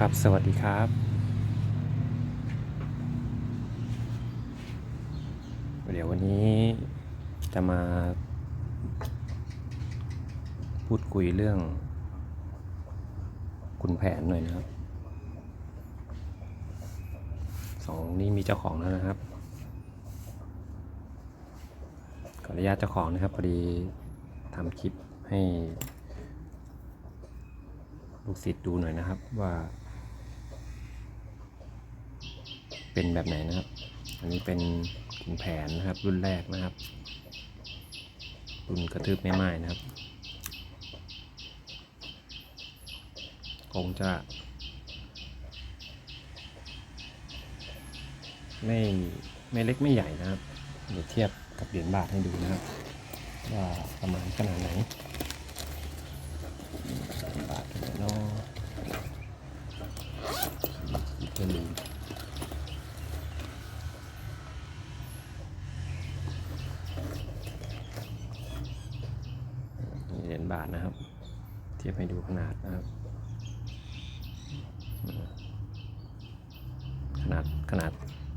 ครับ สวัสดีครับเดี๋ยววันนี้จะมา พูดคุยเรื่อง คุณแผนหน่อยนะครับ สองนี้มีเจ้าของแล้วนะครับ ขออนุญาตเจ้าของนะครับพอดีทำคลิปให้ลูกศิษย์ดูหน่อยนะครับว่า เป็นแบบไหนนะครับ อันนี้เป็นขุนแผนนะครับ รุ่นแรกนะครับ รุ่นกระทืบไม่ไม้นะครับ คงจะไม่ไม่เล็กไม่ใหญ่นะครับ เดี๋ยวเทียบกับเหรียญบาทให้ดูนะครับ ว่าประมาณขนาดไหนเหรียญบาทเนาะจะลืม นี่เหรียญ บาทนะครับ เทียบให้ดูขนาดนะครับ ขนาดขนาด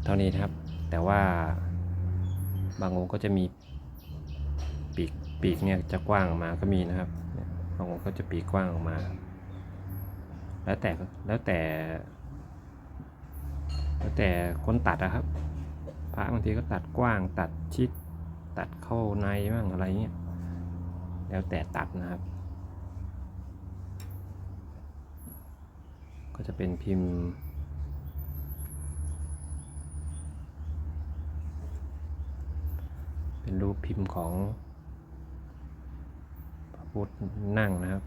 เท่านี้นะครับ แต่ว่าบางองค์ก็จะมีปีกปีกเนี่ยจะกว้างออกมาก็มีนะครับ บางองค์ก็จะปีกกว้างออกมา แล้วแต่แล้วแต่ แล้วแต่คนตัดนะครับ พระบางทีก็ตัดกว้างตัดชิดตัดเข้าในบ้างอะไรเงี้ย แล้วแต่ตัดนะครับ ก็จะเป็นพิมพ์เป็นรูปพิมพ์ของพระพุทธนั่งนะครับ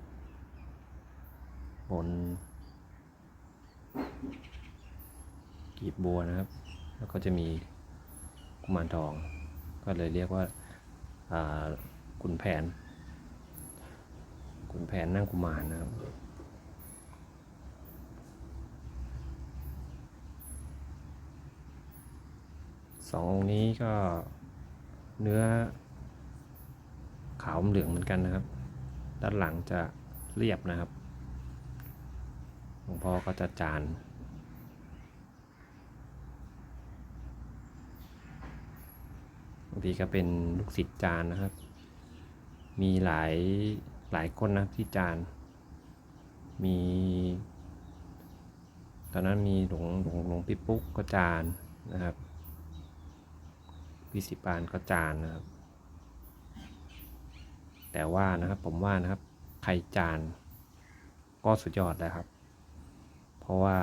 บนกีบบัวนะครับ แล้วก็จะมีกุมารทอง ก็เลยเรียกว่าอ่าขุนแผน ขุนแผนนั่งกุมารนะครับสององค์นี้ก็เนื้อขาวเหลืองเหมือนกันนะครับ ด้านหลังจะเรียบนะครับหลวงพ่อก็จะจานบางทีก็เป็นลูกศิษย์จานนะครับ มีหลาย หลายคนนะที่จาน มี ตอนนั้นมีหลวงหลวงหลวงพี่ปุ๊กก็จานนะครับพี่สิปานก็จานนะครับ แต่ว่านะครับผมว่านะครับใครจานก็สุดยอดแล้วครับ เพราะว่า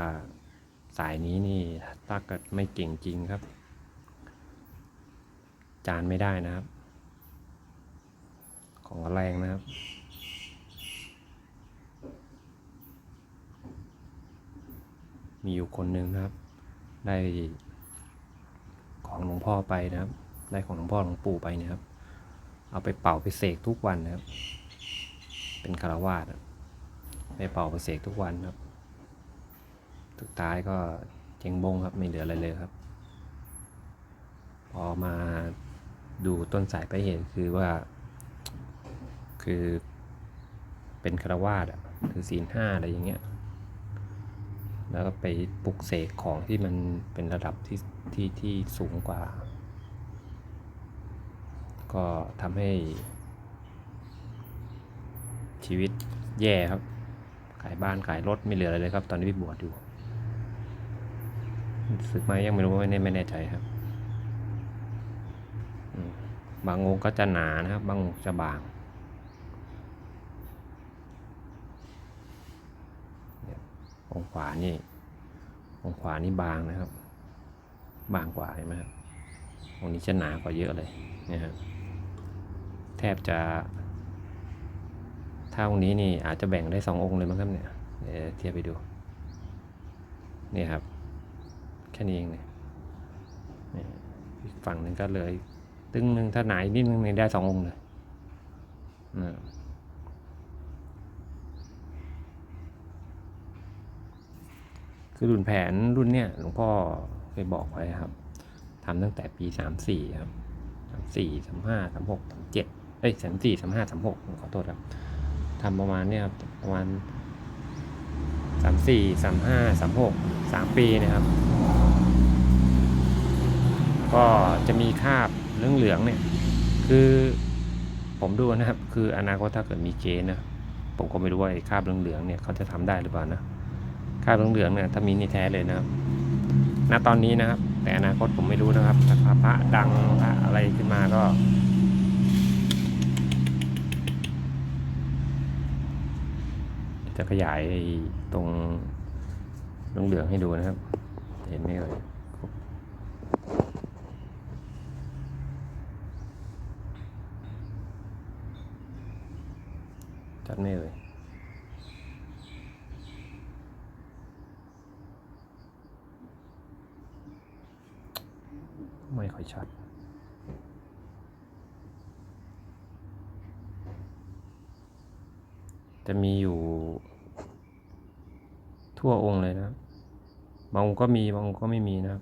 สายนี้นี่ถ้าเกิดไม่เก่งจริงครับ จานไม่ได้นะครับ ของแรงนะครับ มีอยู่คนหนึ่งนะครับ ได้ของหลวงพ่อไปนะครับ ได้ของหลวงพ่อหลวงปู่ไปเนะครับ เอาไปเป่าไปเสกทุกวันนะครับ เป็นคารวาสไปเป่าไปเสกทุกวันครับสุดท้ายก็เจงบงครับไม่เหลืออะไรเลยครับ พอมาดูต้นสายไปเหตุคือว่า คือเป็นคารวาสอะคือศีลห้าอะไรอย่างเงี้ย แล้วก็ไปปลุกเสกของที่มันเป็นระดับที่ที่ที่สูงกว่า ก็ทำให้ชีวิตแย่ครับ ขายบ้านขายรถไม่เหลืออะไรเลยครับ ตอนนี้พี่บวชอยู่สึกไหมยังไม่รู้ไม่แน่ไม่แน่ใจครับ บางองค์ก็จะหนานะครับ บางองค์จะบางเนี่ย องขวานี่องขวานี่บางนะครับ บางกว่าเห็นไหมครับองนี้จะหนากว่าเยอะเลยนี่ยครับแทบจะถ้าองค์นี้นี่อาจจะแบ่งได้สององค์เลยมั้งครับเนี่ยเดี๋ยวเทียบไปดูนี่ครับ แค่นี้เองเนี่ยอีกฝั่งหนึ่งก็เลย ตึ้งหนึ่งถ้าหนาอีกนิดนึงนี่ได้สององค์เลยนะ คือรุ่นแผนรุ่นเนี้ยหลวงพ่อเคยบอกไว้ครับทำตั้งแต่ปีสามสี่ครับสามสี่สามห้าสามหกสามเจ็ดเอ้ยสามสี่สามห้าสามหกขอโทษครับทำประมาณเนี้ยครับประมาณสามสี่สามห้าสามหกสามปีนะครับ ก็จะมีคาบเรื่องเหลืองเนี่ย คือผมดูนะครับ คืออนาคตถ้าเกิดมีเกณฑ์นะ ผมก็ไม่รู้ว่าไอ้คราบเหลืองๆเนี่ยเขาจะทำได้หรือเปล่านะ คราบเหลืองๆเนี่ยถ้ามีนี่แท้เลยนะครับณตอนนี้นะครับ แต่อนาคตผมไม่รู้นะครับถ้าพระดังพระอะไรขึ้นมาก็จะขยายตรงเหลืองๆให้ดูนะครับ เห็นไหมเอ่ยจัดไม่เอ่ย ไม่ค่อยชัดจะมีอยู่ทั่วองค์เลยนะ บางองค์ก็มี บางองค์ก็ไม่มีนะครับ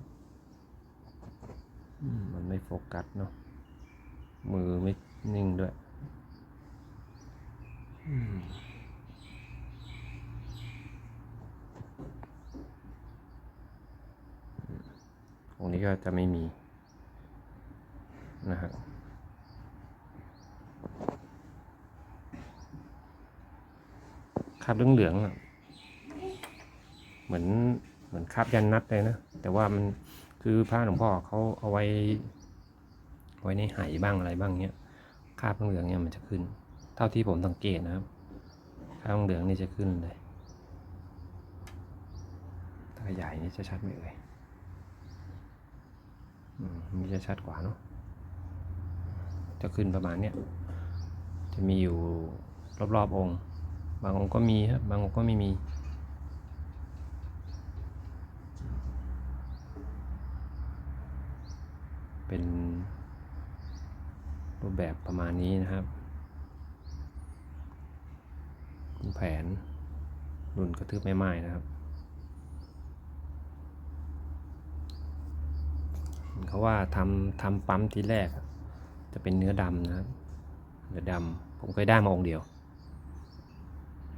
มันไม่โฟกัสเนาะ มือไม่นิ่งด้วยอืมองค์นี้ก็จะไม่มี นะครับคราบเหลืองๆเหมือนเหมือนคาบยันนัดเลยนะ แต่ว่ามันคือพระหลวงพ่อเขาเอาไว้ ไว้ในไหบ้างอะไรบ้างเนี้ยคาบเหลืองเนี่ยมันจะขึ้น เท่าที่ผมสังเกตนะครับคาบเหลืองนี่จะขึ้นเลยถ้าขยายนี่จะชัดไหมเอ่ยอืมนี่จะชัดกว่าเนาะ จะขึ้นประมาณเนี้ยจะมีอยู่รอบๆองค์ บางองค์ก็มีครับบางองค์ก็ไม่มีเป็นรูปแบบประมาณนี้นะครับคุณแผนรุ่นกระทืบไม่ไม้นะครับ เขาว่าทำทำปั๊มทีแรก จะเป็นเนื้อดำนะครับเนื้อดำผมเคยได้มาองค์เดียว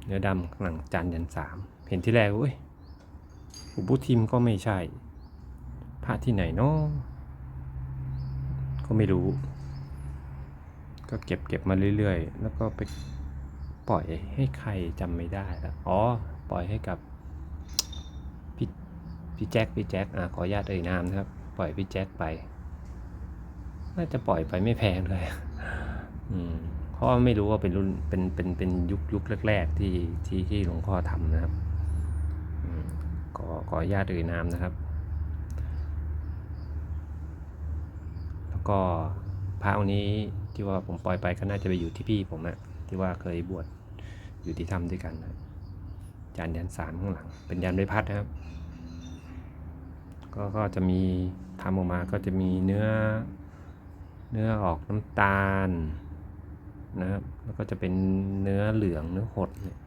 เนื้อดำข้างหลังจานยันสามเห็นที่แรกเว้ยอุบุทิมก็ไม่ใช่พระที่ไหนเนาะก็ไม่รู้ ก็เก็บเก็บมาเรื่อยๆ แล้วก็ไปปล่อยให้ใครจำไม่ได้แล้วอ๋อ ปล่อยให้กับพี่พี่แจ็คพี่แจ็คอะขออนุญาตเอ่ยนามนะครับ ปล่อยพี่แจ็คไป น่าจะปล่อยไปไม่แพงเลยอืมเพราะว่าไม่รู้ว่าเป็นรุ่นเป็นเป็นเป็นยุคยุคแรก ๆ ที่ที่ที่หลวงพ่อทำนะครับอืมขอขออนุญาตเอ่ยนามนะครับ แล้วก็พระองค์นี้ที่ว่าผมปล่อยไปก็น่าจะไปอยู่ที่พี่ผมอะที่ว่าเคยบวชอยู่ที่ถ้ำด้วยกันนะจานยันสามข้างหลัง เป็นยันใบพัดนะครับ ก็ก็จะมีทำออกมาก็จะมีเนื้อ เนื้อออกน้ำตาลนะครับ แล้วก็จะเป็นเนื้อเหลืองเนื้อหดเนี่ย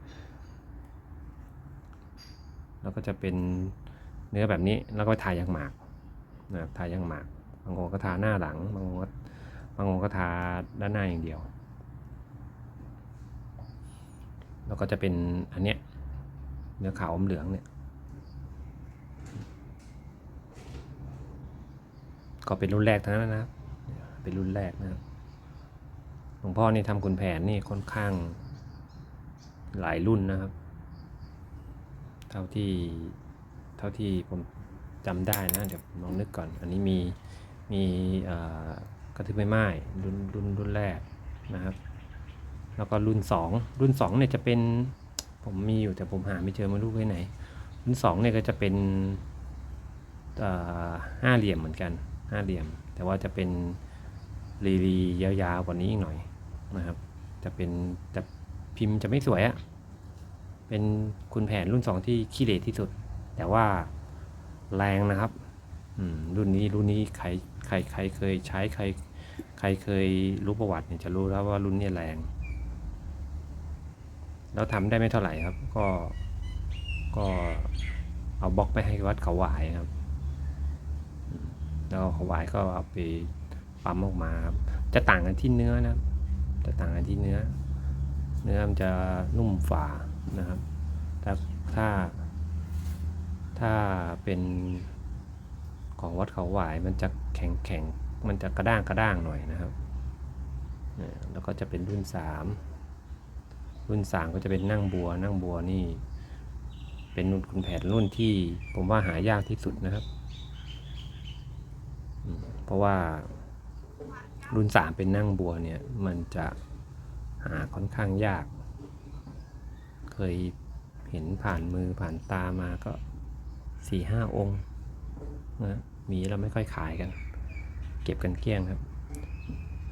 แล้วก็จะเป็นเนื้อแบบนี้แล้วก็ทายางหมากนะครับทายางหมาก บางองค์ก็ทาหน้าหลัง บางองค์บางองค์ก็ทาด้านหน้าอย่างเดียว แล้วก็จะเป็นอันเนี้ยเนื้อขาวอมเหลืองเนี่ย ก็เป็นรุ่นแรกทั้งนั้นนะครับ เป็นรุ่นแรกนะครับหลวงพ่อนี่ทำคุณแผนนี่ค่อนข้างหลายรุ่นนะครับ เท่าที่เท่าที่ผมจำได้นะเดี๋ยวลองนึกก่อน อันนี้มีมีกระทึบไม่ไม้รุ่นรุ่นรุ่นแรกนะครับ แล้วก็รุ่นสองรุ่นสองเนี่ยจะเป็นผมมีอยู่แต่ผมหาไม่เจอม่รู้ไว้ไหน รุ่นสองเนี่ยก็จะเป็นห้าเหลี่ยมเหมือนกันห้าเหลี่ยม แต่ว่าจะเป็น รีรียาวๆกว่านี้อีกหน่อยนะครับ จะเป็นจะพิมพ์จะไม่สวยอะเป็นคุณแผนรุ่นสองที่ขี้เหร่ที่สุด แต่ว่าแรงนะครับรุ่นนี้รุ่นนี้ใครใครใครเคยใช้ใครใครเคยรู้ประวัติเนี่ยจะรู้แล้วว่ารุ่นนี้แรง แล้วทำได้ไม่เท่าไหร่ครับ ก็ก็เอาบล็อกไปให้วัดเขาหวายครับ แล้วเขาหวายก็เอาไป ปั๊มออกมาครับจะต่างกันที่เนื้อนะครับจะต่างกันที่เนื้อ เนื้อมันจะนุ่มฝ่านะครับแต่ถ้า ถ้าเป็นของวัดเขาหวายมันจะแข็งแข็งมันจะกระด้างกระด้างหน่อยนะครับแล้วก็จะเป็นรุ่นสามรุ่นสามก็จะเป็นนั่งบัว นั่งบัวนี่ เป็นรุ่นคุณแผนรุ่นที่ผมว่าหายากที่สุดนะครับ เพราะว่า รุ่นสามเป็นนั่งบัวเนี่ย มันจะหาค่อนข้างยาก เคยเห็นผ่านมือผ่านตามาก็สี่ห้าองค์นะมีแล้วไม่ค่อยขายกัน เก็บกันเกลี้ยงครับ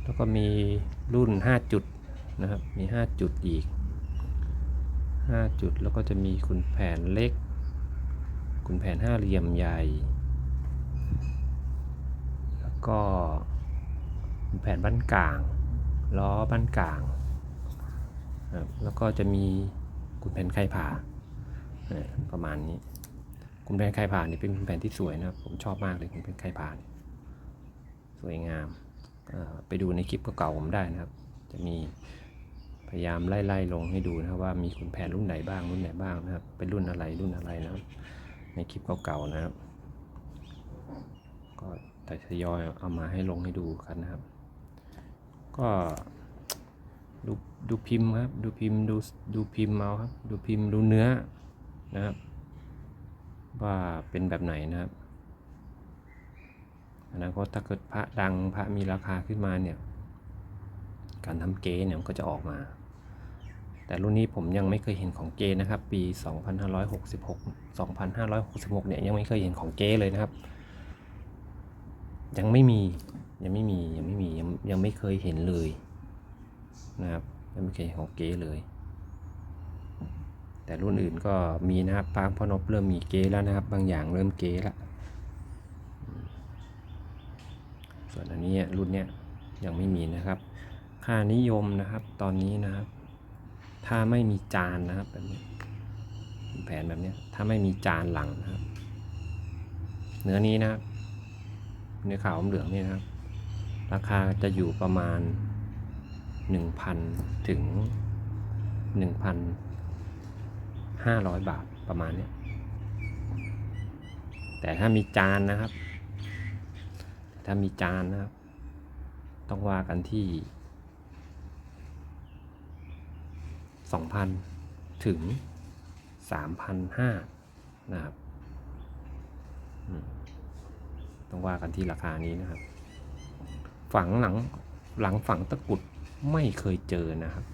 แล้วก็มีรุ่น 5 จุดนะครับ มี 5 จุดอีก 5 จุดแล้วก็จะมีคุณแผนเล็กคุณแผนห้าเหลี่ยมใหญ่ แล้วก็ แผ่นบ้านกลาง ล้อบ้านกลางครับแล้วก็จะมีคุณแผ่นไข่ผ่าประมาณนี้คุณแผ่นไข่ผ่านี่เป็นคุณแผ่นที่สวยนะครับผมชอบมากเลยคุณแผ่นไข่ผ่านสวยงามไปดูในคลิปเก่าๆผมได้นะครับ จะมีพยายามไล่ๆลงให้ดูนะครับว่ามีขุนแผนรุ่นไหนบ้างรุ่นไหนบ้างนะครับ เป็นรุ่นอะไรรุ่นอะไรนะครับ ในคลิปเก่าๆนะครับ ก็แต่ทยอยเอามาให้ลงให้ดูกันนะครับ ก็ดูดูพิมพ์ครับ ดูพิมพ์ดูดูพิมพ์เอาครับ ดูพิมพ์ดูเนื้อนะครับ ว่าเป็นแบบไหนนะครับอนาคตถ้าเกิดพระดังพระมีราคาขึ้นมาเนี่ย การทำเก๊เนี่ยมันก็จะออกมา แต่รุ่นนี้ผมยังไม่เคยเห็นของเก๊นะครับ ปี 2566 2566เนี่ยยังไม่เคยเห็นของเก๊เลยนะครับ ยังไม่มี ยังไม่มียังไม่มียังยังไม่เคยเห็นเลยนะครับยังไม่เคยของเก๊เลย แต่รุ่นอื่นก็มีนะครับปางพ่อนบเริ่มมีเก๊แล้วนะครับ บางอย่างเริ่มเก๊แล้วส่วนอันนี้รุ่นเนี้ยยังไม่มีนะครับ ค่านิยมนะครับตอนนี้นะครับ ถ้าไม่มีจานนะครับแบบนี้แผนแบบนี้ถ้าไม่มีจานหลังนะครับ เนื้อนี้นะครับเนื้อขาวอมเหลืองนี่นะครับ ราคาจะอยู่ประมาณ 1,000 ถึง 1,500 บาทประมาณนี้แต่ถ้ามีจานนะครับ ถ้ามีจานนะครับ ต้องว่ากันที่ 2,000 ถึง 3,500 นะครับต้องว่ากันที่ราคานี้นะครับ ฝังหลังหลังฝังตะกุดไม่เคยเจอนะครับ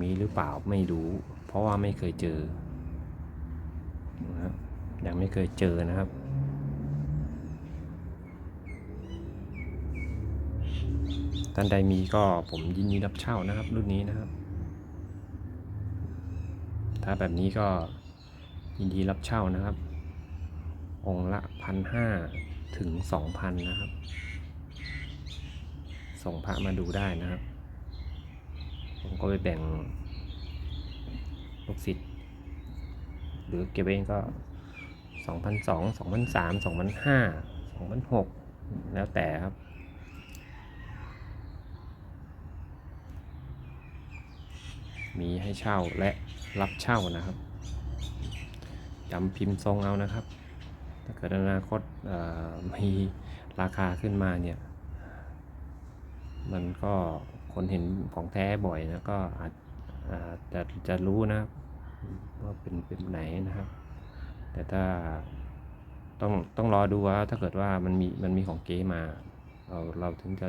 มีหรือเปล่าไม่รู้ เพราะว่าไม่เคยเจอนะครับยังไม่เคยเจอนะครับ ท่านใดมีก็ผมยินดีรับเช่านะครับ รุ่นนี้นะครับ ถ้าแบบนี้ก็ยินดีรับเช่านะครับ องละพันห้าถึงสองพันนะครับ ส่งพระมาดูได้นะครับ ผมก็ไปแบ่งลูกศิษย์หรือเก็บเองก็สองพันสองสองพันสามสองพันห้าสองพันหกแล้วแต่ครับ มีให้เช่าและรับเช่านะครับจำพิมพ์ทรงเอานะครับ ถ้าเกิดอนาคตมีราคาขึ้นมาเนี่ย มันก็คนเห็นของแท้บ่อยนะก็อาจจะจะรู้นะว่าเป็นเป็นไหนนะครับ แต่ถ้าต้องต้องรอดูว่าถ้าเกิดว่ามันมีมันมีของเก๊มา เราเราถึงจะ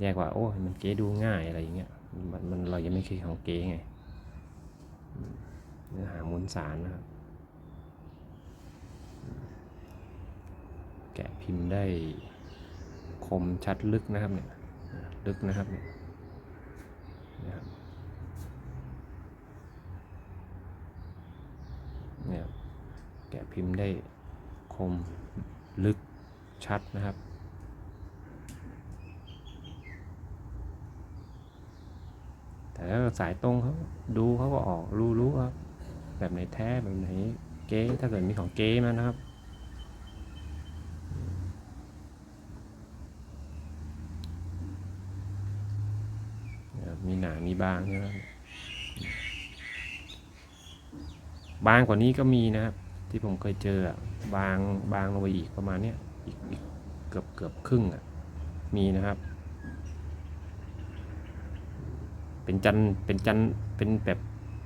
แยกว่า โอ้ยมันเก๊ดูง่ายอะไรอย่างเงี้ยมันมันเรายังไม่เคยของเก๊ไงเนื้อหามวลสารนะครับ แกะพิมพ์ได้คมชัดลึกนะครับเนี่ย ลึกนะครับเนี่ยเนี่ยแกะพิมพ์ได้คมลึกชัดนะครับแต่ถ้าสายตรงเขาดูเขาก็ออกรู้รู้ครับแบบไหนแท้แบบไหนเก๊ถ้าเกิดมีของเก๊มานะครับมีหนามีบางใช่ไหม บางกว่านี้ก็มีนะครับ ที่ผมเคยเจอบางบางลงไปอีกประมาณเนี้ยอีกอีกเกือบเกือบครึ่งอะมีนะครับ เป็นจันเป็นจันเป็นแบบ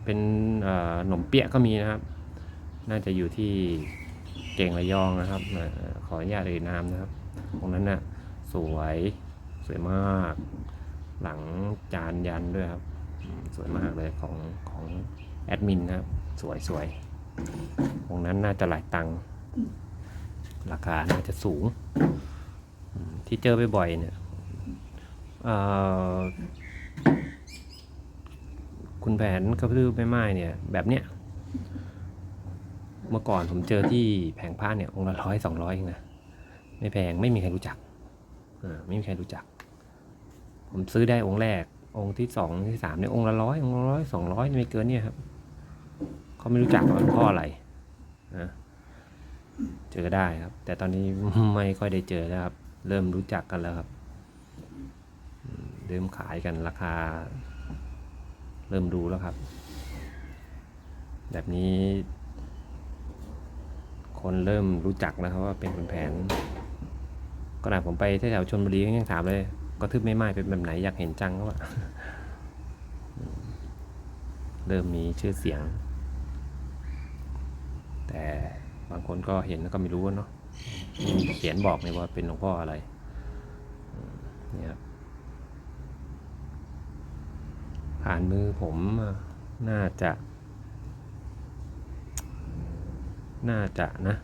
เป็นเอ่อหนมเปี๊ยะก็มีนะครับ น่าจะอยู่ที่เก่งระยองนะครับขออนุญาตเอ่ยนามนะครับ ตรงนั้นน่ะสวยสวยมาก หลังจานยันด้วยครับ สวยมากเลยของของแอดมินนะครับ สวยสวยตรงนั้นน่าจะหลายตังค์ราคาน่าจะสูง ที่เจอบ่อยๆเนี่ยคุณแผนกระพือไม่ไม้เนี่ย แบบเนี้ยเมื่อก่อนผมเจอที่แผงผ้าเนี่ยองค์ละร้อยสองร้อยเองนะไม่แพงไม่มีใครรู้จักอ่าไม่มีใครรู้จัก ผมซื้อได้องค์แรกองค์ที่สองที่สามเนี่ยองค์ละร้อยองค์ละร้อยสองร้อยไม่เกินเนี่ยครับ เขาไม่รู้จักว่าเพราะอะไรนะเจอได้ครับ แต่ตอนนี้ไม่ค่อยได้เจอแล้วครับ เริ่มรู้จักกันแล้วครับเริ่มขายกันราคา เริ่มรู้แล้วครับ แบบนี้ คนเริ่มรู้จักแล้วครับว่าเป็นขุนแผนขณะผมไปแถวชนบุรีก็ยังถามเลยก็ทึบไม่ไม้เป็นแบบไหนอยากเห็นจังก็ว่าเริ่มมีชื่อเสียง แต่บางคนก็เห็นแล้วก็ไม่รู้เนาะไม่มีเขียนบอกเลยว่าเป็นหลวงพ่ออะไรเนี่ยครับผ่านมือผมน่าจะ น่าจะนะ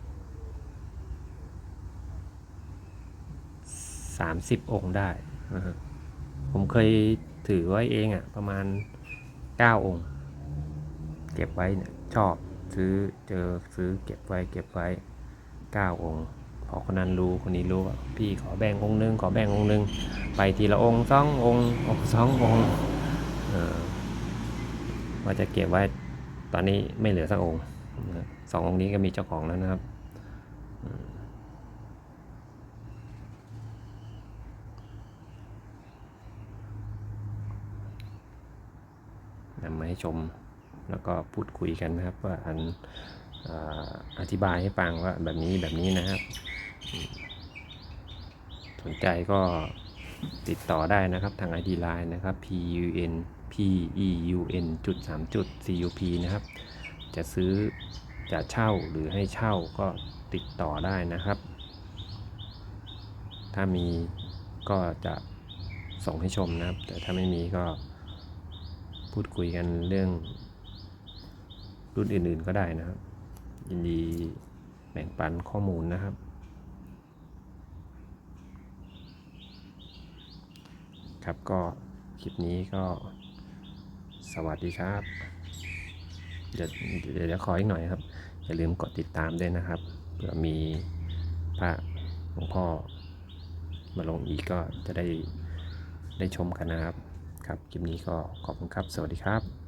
สามสิบองค์ได้ ผมเคยถือไว้เองอะ่ะ ประมาณเก้าองค์ เก็บไว้เนี่ยชอบ ซื้อเจอซื้อเก็บไว้เก็บไว้เก้าองค์พอคนนั้นรู้คนนี้รู้ว่าพี่ขอแบ่งองค์หนึงขอแบ่งองค์หนึงไปทีละองค์สององค์องค์สององค์ออว่าจะเก็บไว้ตอนนี้ไม่เหลือสักองค์สององค์นี้ก็มีเจ้าของแล้วนะครับนำมาให้ชม แล้วก็พูดคุยกันนะครับว่าอันอธิบายให้ฟังว่าแบบนี้แบบนี้นะครับ สนใจก็ติดต่อได้นะครับทาง ID Line นะครับ P U N P E U N จุดสามจุด C U P นะครับ จะซื้อจะเช่าหรือให้เช่าก็ติดต่อได้นะครับ ถ้ามีก็จะส่งให้ชมนะครับ แต่ถ้าไม่มีก็พูดคุยกันเรื่อง รุ่นอื่นๆก็ได้นะครับ ยินดีแบ่งปันข้อมูลนะครับ ครับก็คลิปนี้ก็สวัสดีครับเดี๋ยวเดี๋ยวขออีกหน่อยครับ อย่าลืมกดติดตามด้วยนะครับเผื่อมีพระหลวงพ่อมาลงอีกก็จะได้ได้ชมกันนะครับ ครับคลิปนี้ก็ขอบคุณครับ สวัสดีครับ